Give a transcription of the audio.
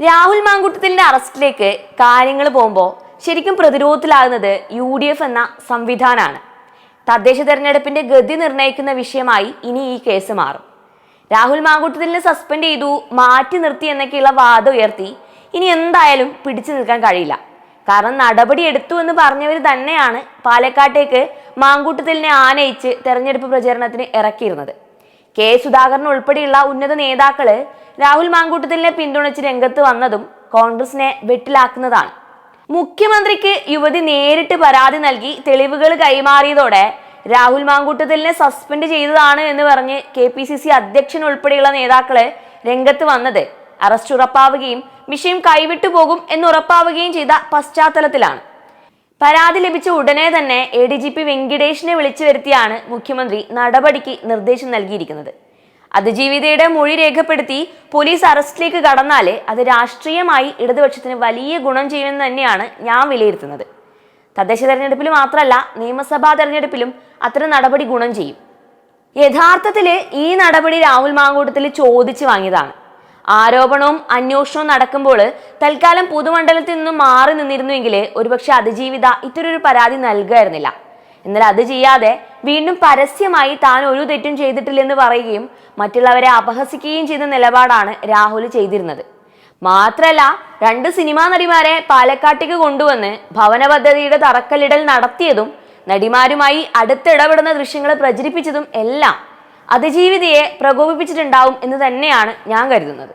രാഹുൽ മാങ്കുട്ടത്തിന്റെ അറസ്റ്റിലേക്ക് കാര്യങ്ങൾ പോകുമ്പോൾ ശരിക്കും പ്രതിരോധത്തിലാകുന്നത് യു ഡി എഫ് എന്ന സംവിധാനമാണ് തദ്ദേശ തെരഞ്ഞെടുപ്പിന്റെ ഗതി നിർണയിക്കുന്ന വിഷയമായി ഇനി ഈ കേസ് മാറും. രാഹുൽ മാങ്കുട്ടത്തിനെ സസ്പെൻഡ് ചെയ്തു മാറ്റി നിർത്തി എന്നൊക്കെയുള്ള വാദം ഉയർത്തി ഇനി എന്തായാലും പിടിച്ചു നിൽക്കാൻ കഴിയില്ല. കാരണം നടപടി എടുത്തു എന്ന് പറഞ്ഞവർ തന്നെയാണ് പാലക്കാട്ടേക്ക് മാങ്കൂട്ടത്തിലിനെ ആനയിച്ച് തെരഞ്ഞെടുപ്പ് പ്രചരണത്തിന് ഇറക്കിയിരുന്നത്. കെ സുധാകരൻ ഉൾപ്പെടെയുള്ള ഉന്നത നേതാക്കൾ രാഹുൽ മാങ്കൂട്ടത്തിലിനെ പിന്തുണച്ച് രംഗത്ത് വന്നതും കോൺഗ്രസിനെ വെട്ടിലാക്കുന്നതാണ്. മുഖ്യമന്ത്രിക്ക് യുവതി നേരിട്ട് പരാതി നൽകി തെളിവുകൾ കൈമാറിയതോടെ രാഹുൽ മാങ്കൂട്ടത്തിലിനെ സസ്പെൻഡ് ചെയ്തതാണ് എന്ന് പറഞ്ഞ് കെ പി സി സി അധ്യക്ഷൻ ഉൾപ്പെടെയുള്ള നേതാക്കൾ രംഗത്ത് വന്നത്. അറസ്റ്റ് ഉറപ്പാവുകയും വിഷയം കൈവിട്ടു പോകും എന്ന് ഉറപ്പാവുകയും ചെയ്ത പശ്ചാത്തലത്തിലാണ്. പരാതി ലഭിച്ച ഉടനെ തന്നെ എ ഡി ജി പി വെങ്കിടേഷിനെ വിളിച്ചു വരുത്തിയാണ് മുഖ്യമന്ത്രി നടപടിക്ക് നിർദ്ദേശം നൽകിയിരിക്കുന്നത്. അതിജീവിതയുടെ മൊഴി രേഖപ്പെടുത്തി പോലീസ് അറസ്റ്റിലേക്ക് കടന്നാൽ അത് രാഷ്ട്രീയമായി ഇടതുപക്ഷത്തിന് വലിയ ഗുണം ചെയ്യുമെന്ന് തന്നെയാണ് ഞാൻ വിലയിരുത്തുന്നത്. തദ്ദേശ തെരഞ്ഞെടുപ്പിൽ മാത്രമല്ല നിയമസഭാ തെരഞ്ഞെടുപ്പിലും അത്തരം നടപടി ഗുണം ചെയ്യും. യഥാർത്ഥത്തിൽ ഈ നടപടി രാഹുൽ മാങ്കൂട്ടത്തിൽ ചോദിച്ചു വാങ്ങിയതാണ്. ആരോപണവും അന്വേഷണവും നടക്കുമ്പോൾ തൽക്കാലം പൊതുമണ്ഡലത്തിൽ നിന്നും മാറി നിന്നിരുന്നുവെങ്കിൽ ഒരുപക്ഷെ അതിജീവിത ഇത്തരൊരു പരാതി നൽകുമായിരുന്നില്ല. എന്നാൽ അത് ചെയ്യാതെ വീണ്ടും പരസ്യമായി താൻ ഒരു തെറ്റും ചെയ്തിട്ടില്ലെന്ന് പറയുകയും മറ്റുള്ളവരെ അപഹസിക്കുകയും ചെയ്ത നിലപാടാണ് രാഹുൽ ചെയ്തിരുന്നത്. മാത്രല്ല രണ്ട് സിനിമാ നടിമാരെ പാലക്കാട്ടേക്ക് കൊണ്ടുവന്ന് ഭവന പദ്ധതിയുടെ തറക്കല്ലിടൽ നടത്തിയതും നടിമാരുമായി അടുത്തിടപെടുന്ന ദൃശ്യങ്ങൾ പ്രചരിപ്പിച്ചതും എല്ലാം അതിജീവിതയെ പ്രകോപിപ്പിച്ചിട്ടുണ്ടാവും എന്ന് തന്നെയാണ് ഞാൻ കരുതുന്നത്.